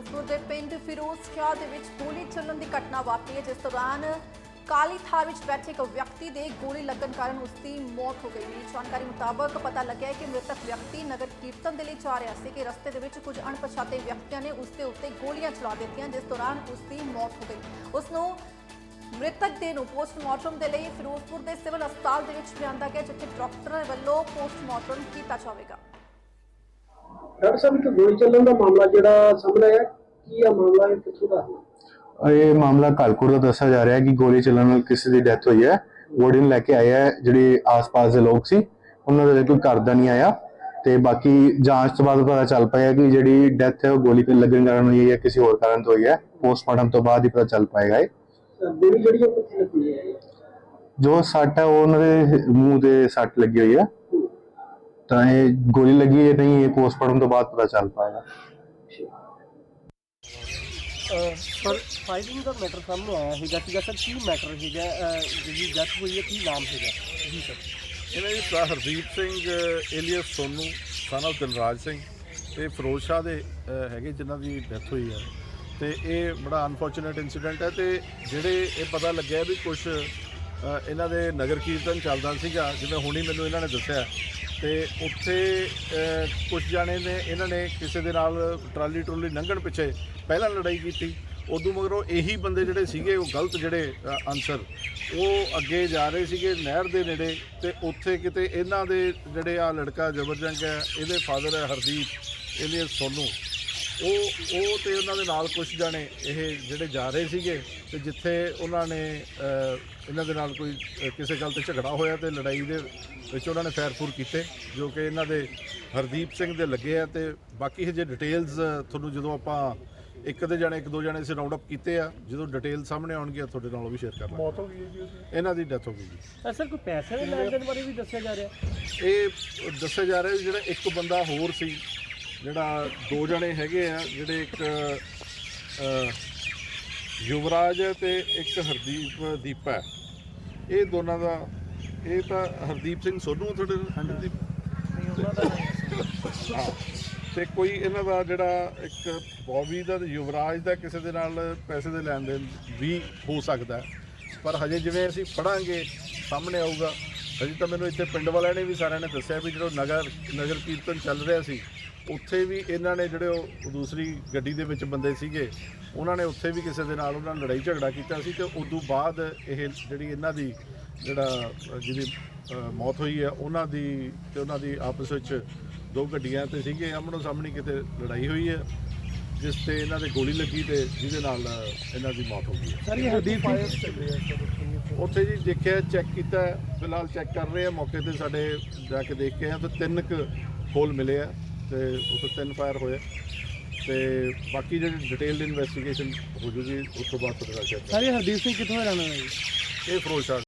ਫਿਰੋਜ਼ਪੁਰ ਦੇ ਪਿੰਡ ਫਿਰੋਜ਼ਸ਼ਾਹ ਦੇ ਵਿੱਚ ਗੋਲੀ ਚੱਲਣ ਦੀ ਘਟਨਾ ਵਾਪਰੀ ਹੈ, ਜਿਸ ਦੌਰਾਨ ਕਾਲੀ ਥਾਰ ਵਿੱਚ ਬੈਠੇ ਇੱਕ ਵਿਅਕਤੀ ਦੇ ਗੋਲੀ ਲੱਗਣ ਕਾਰਨ ਉਸ ਦੀ ਮੌਤ ਹੋ ਗਈ। ਹੈ ਜਾਣਕਾਰੀ ਮੁਤਾਬਕ ਪਤਾ ਲੱਗਿਆ ਕਿ ਮ੍ਰਿਤਕ ਵਿਅਕਤੀ ਨਗਰ ਕੀਰਤਨ ਦੇ ਲਈ ਜਾ ਰਿਹਾ ਸੀ ਕਿ ਰਸਤੇ ਦੇ ਵਿੱਚ ਕੁਝ ਅਣਪਛਾਤੇ ਵਿਅਕਤੀਆਂ ਨੇ ਉਸ ਦੇ ਉੱਤੇ ਗੋਲੀਆਂ ਚਲਾ ਦਿੱਤੀਆਂ, ਜਿਸ ਦੌਰਾਨ ਉਸ ਦੀ ਮੌਤ ਹੋ ਗਈ। ਉਸ ਨੂੰ ਮ੍ਰਿਤਕ ਦੇ ਨੂੰ ਪੋਸਟਮਾਰਟਮ ਦੇ ਲਈ ਫਿਰੋਜ਼ਪੁਰ ਦੇ ਸਿਵਲ ਹਸਪਤਾਲ ਦੇ ਵਿੱਚ ਲਿਆਂਦਾ ਗਿਆ, ਜਿੱਥੇ ਡਾਕਟਰਾਂ ਵੱਲੋਂ ਪੋਸਟਮਾਰਟਮ ਕੀਤਾ ਜਾਵੇਗਾ। ਡਾਕਟਰ ਸਾਹਿਬ ਇੱਕ ਗੋਲੀ ਚੱਲਣ ਦਾ ਮਾਮਲਾ ਜਿਹੜਾ ਸਾਹਮਣੇ ਆਇਆ ਕੀ ਆ ਮਾਮਲਾ ਇਹ ਕਿੱਥੋਂ ਦਾ ਹੈ ਇਹ ਮਾਮਲਾ ਕਾਲਕੋਟ ਦਾ ਦੱਸਿਆ ਜਾ ਰਿਹਾ ਹੈ ਕਿ ਗੋਲੀ ਚੱਲਣ ਨਾਲ ਕਿਸੇ ਦੀ ਡੈਥ ਹੋਈ ਹੈ। ਬੋਡੀ ਨੂੰ ਲੈ ਕੇ ਆਏ ਹੈ ਜਿਹੜੇ ਆਸ-ਪਾਸ ਦੇ ਲੋਕ ਸੀ ਉਹਨਾਂ ਦਾ ਕੋਈ ਘਰ ਦਾ ਨਹੀਂ ਆਇਆ। ਤੇ ਬਾਕੀ ਜਾਂਚ ਤੋਂ ਬਾਅਦ ਪਤਾ ਚੱਲ ਪਾਇਆ ਕਿ ਜਿਹੜੀ ਡੈਥ ਹੈ ਉਹ ਗੋਲੀ ਤੇ ਲੱਗਣ ਕਾਰਨ ਹੋਈ ਹੈ ਕਿਸੇ ਹੋਰ ਕਾਰਨ ਤੋਂ ਹੋਈ ਹੈ। ਪੋਸਟਮਾਰਟਮ ਤੋਂ ਬਾਅਦ ਹੀ ਪਤਾ ਚੱਲ ਪਾਏਗਾ ਇਹ। ਗੋਲੀ ਜਿਹੜੀ ਉਹ ਕਿੱਥੇ ਲੱਗੀ ਹੈ? ਜੋ ਸੱਟ ਹੈ ਉਹ ਉਹਨਾਂ ਦੇ ਮੂੰਹ ਤੇ ਸੱਟ ਲੱਗੀ ਹੋਈ ਹੈ। ਤਾਂ ਇਹ ਗੋਲੀ ਲੱਗੀ ਹੈ ਨਹੀਂ ਇਹ ਪੋਸਟਮਾਰਟਮ ਤੋਂ ਬਾਅਦ ਪਤਾ ਚੱਲ ਪਾਏਗਾ। ਸਰ ਫਾਈਲਿੰਗ ਦਾ ਮੈਟਰ ਸਾਹਮਣੇ ਆਇਆ ਹੈਗਾ ਸੀਗਾ ਸਰ ਕੀ ਮੈਟਰ ਹੈਗਾ ਜਿਹੜੀ ਡੈਥ ਹੋਈ ਹੈ ਕੀ ਨਾਮ ਹੈਗਾ ਜੀ ਸਰ ਇਹਨਾਂ ਦੀ sir Hardeep Singh alias Sonu of Dilraj Singh ਤੇ ਫਿਰੋਜ਼ ਸ਼ਾਹ ਦੇ ਹੈਗੇ ਜਿਨ੍ਹਾਂ ਦੀ ਡੈਥ ਹੋਈ ਹੈ। ਤੇ ਇਹ ਬੜਾ ਅਨਫੋਰਚੂਨੇਟ ਇਨਸੀਡੈਂਟ ਹੈ ਤੇ ਜਿਹੜੇ ਇਹ ਪਤਾ ਲੱਗਿਆ ਵੀ ਕੁਝ ਇਹਨਾਂ ਦੇ ਨਗਰ ਕੀਰਤਨ ਚੱਲਦਾ ਸੀਗਾ ਜਿਵੇਂ ਹੁਣੀ ਮੈਨੂੰ ਇਹਨਾਂ ਨੇ ਦੱਸਿਆ ਤੇ ਉੱਥੇ ਕੁਝ ਜਾਣੇ ਨੇ, ਇਹਨਾਂ ਨੇ ਕਿਸੇ ਦੇ ਨਾਲ ਟਰਾਲੀ ਟਰੋਲੀ ਲੰਘਣ ਪਿੱਛੇ ਪਹਿਲਾਂ ਲੜਾਈ ਕੀਤੀ। ਉਦੋਂ ਮਗਰੋਂ ਇਹੀ ਬੰਦੇ ਜਿਹੜੇ ਸੀਗੇ, ਉਹ ਗਲਤ ਜਿਹੜੇ ਆਨਸਰ ਉਹ ਅੱਗੇ ਜਾ ਰਹੇ ਸੀਗੇ ਨਹਿਰ ਦੇ ਨੇੜੇ ਤੇ ਉੱਥੇ ਕਿਤੇ ਇਹਨਾਂ ਦੇ ਜਿਹੜੇ ਆ ਲੜਕਾ ਜਬਰਜੰਗ ਹੈ, ਇਹਦੇ ਫਾਦਰ ਹੈ ਹਰਦੀਪ ਇਹਦੇ ਸੋਨੂ। ਉਹ ਉਹ ਤੇ ਉਹਨਾਂ ਦੇ ਨਾਲ ਕੁਝ ਜਾਣੇ ਇਹ ਜਿਹੜੇ ਜਾ ਰਹੇ ਸੀਗੇ ਤੇ ਜਿੱਥੇ ਉਹਨਾਂ ਨੇ ਇਹਨਾਂ ਦੇ ਨਾਲ ਕੋਈ ਕਿਸੇ ਗੱਲ ਤੇ ਝਗੜਾ ਹੋਇਆ ਤੇ ਲੜਾਈ ਦੇ ਵਿੱਚ ਉਹਨਾਂ ਨੇ ਫਾਇਰ ਫੂਰ ਕੀਤੇ ਜੋ ਕਿ ਇਹਨਾਂ ਦੇ ਹਰਦੀਪ ਸਿੰਘ ਦੇ ਲੱਗੇ ਆ ਤੇ ਬਾਕੀ ਹਜੇ ਡਿਟੇਲਸ ਤੁਹਾਨੂੰ ਜਦੋਂ ਆਪਾਂ ਇੱਕ ਦੇ ਜਾਣੇ ਇੱਕ ਦੋ ਜਾਣੇ ਅਸੀਂ ਰਾਉਂਡ ਅਪ ਕੀਤੇ ਆ ਜਦੋਂ ਡਿਟੇਲ ਸਾਹਮਣੇ ਆਉਣਗੀਆਂ ਤੁਹਾਡੇ ਨਾਲ ਉਹ ਵੀ ਸ਼ੇਅਰ ਕਰ ਲਾਂਗੇ। ਮੌਤ ਹੋ ਗਈ ਜੀ ਇਹਨਾਂ ਦੀ ਡੈਥ ਹੋ ਗਈ ਜੀ। ਸਰ ਕੋਈ ਪੈਸੇ ਦੇ ਲੈਣ ਦੇਣ ਬਾਰੇ ਵੀ ਦੱਸਿਆ ਜਾ ਰਿਹਾ? ਇਹ ਦੱਸਿਆ ਜਾ ਰਿਹਾ ਜਿਹੜਾ ਇੱਕ ਬੰਦਾ ਹੋਰ ਸੀ ਜਿਹੜਾ ਦੋ ਜਣੇ ਹੈਗੇ ਆ ਜਿਹੜੇ ਇੱਕ ਯੁਵਰਾਜ ਤੇ ਇੱਕ ਹਰਦੀਪ ਦੀਪਾ ਹੈ। ਇਹ ਦੋਨਾਂ ਦਾ ਇਹ ਤਾਂ ਹਰਦੀਪ ਸਿੰਘ ਸੋਨੂ ਤੁਹਾਡੇ ਹਰਦੀਪ? ਹਾਂ। ਤੇ ਕੋਈ ਇਹਨਾਂ ਦਾ ਜਿਹੜਾ ਇੱਕ ਬੌਬੀ ਦਾ ਤੇ ਯੁਵਰਾਜ ਦਾ ਕਿਸੇ ਦੇ ਨਾਲ ਪੈਸੇ ਦੇ ਲੈਣ ਦੇਣ ਵੀ ਹੋ ਸਕਦਾ ਹੈ। ਪਰ ਹਜੇ ਜਿਵੇਂ ਅਸੀਂ ਪੜਾਂਗੇ ਸਾਹਮਣੇ ਆਊਗਾ। ਹਜੇ ਤਾਂ ਮੈਨੂੰ ਇੱਥੇ ਪਿੰਡ ਵਾਲਿਆਂ ਨੇ ਵੀ ਸਾਰਿਆਂ ਨੇ ਦੱਸਿਆ ਵੀ ਜਦੋਂ ਨਗਰ ਨਗਰ ਕੀਰਤਨ ਚੱਲ ਰਿਹਾ ਸੀ ਉੱਥੇ ਵੀ ਇਹਨਾਂ ਨੇ ਜਿਹੜੇ ਉਹ ਦੂਸਰੀ ਗੱਡੀ ਦੇ ਵਿੱਚ ਬੰਦੇ ਸੀਗੇ ਉਹਨਾਂ ਨੇ ਉੱਥੇ ਵੀ ਕਿਸੇ ਦੇ ਨਾਲ ਉਹਨਾਂ ਨਾਲ ਲੜਾਈ ਝਗੜਾ ਕੀਤਾ ਸੀ ਤੇ ਉਦੋਂ ਬਾਅਦ ਇਹ ਜਿਹੜੀ ਇਹਨਾਂ ਦੀ ਜਿਹੜਾ ਜਿਹਦੀ ਮੌਤ ਹੋਈ ਹੈ ਉਹਨਾਂ ਦੀ ਤੇ ਉਹਨਾਂ ਦੀ ਆਪਸ ਵਿੱਚ ਦੋ ਗੱਡੀਆਂ ਤੇ ਸੀਗੇ ਆਮਣੋ ਸਾਹਮਣੇ ਕਿਤੇ ਲੜਾਈ ਹੋਈ ਹੈ ਜਿਸ ਤੇ ਇਹਨਾਂ ਦੇ ਗੋਲੀ ਲੱਗੀ ਤੇ ਜਿਹਦੇ ਨਾਲ ਇਹਨਾਂ ਦੀ ਮੌਤ ਹੋ ਗਈ ਹੈ। ਸਰ ਇਹ ਹਰਦੀਪ ਉੱਥੇ ਜੀ ਦੇਖਿਆ ਚੈੱਕ ਕੀਤਾ ਫਿਲਹਾਲ ਚੈੱਕ ਕਰ ਰਹੇ ਆ ਮੌਕੇ ਤੇ ਸਾਡੇ ਜਾ ਕੇ ਦੇਖ ਕੇ ਆ ਤੇ ਤਿੰਨ ਕੁ ਖੋਲ ਮਿਲੇ ਆ। ਤੇ ਉੱਥੇ ਤਿੰਨ ਫਾਇਰ ਹੋਏ। ਤੇ ਬਾਕੀ ਜਿਹੜੀ ਡਿਟੇਲਡ ਇਨਵੈਸਟੀਗੇਸ਼ਨ ਹੋ ਜੂਗੀ ਉਸ ਤੋਂ ਬਾਅਦ ਪਤਾ ਚੱਲ ਸਰ ਇਹ ਹਰਦੀਪ ਸਿੰਘ ਕਿੱਥੋਂ ਰਹਿਣ ਹੈ ਜੀ? ਇਹ ਫਿਰੋਜ਼ਸ਼ਾਹ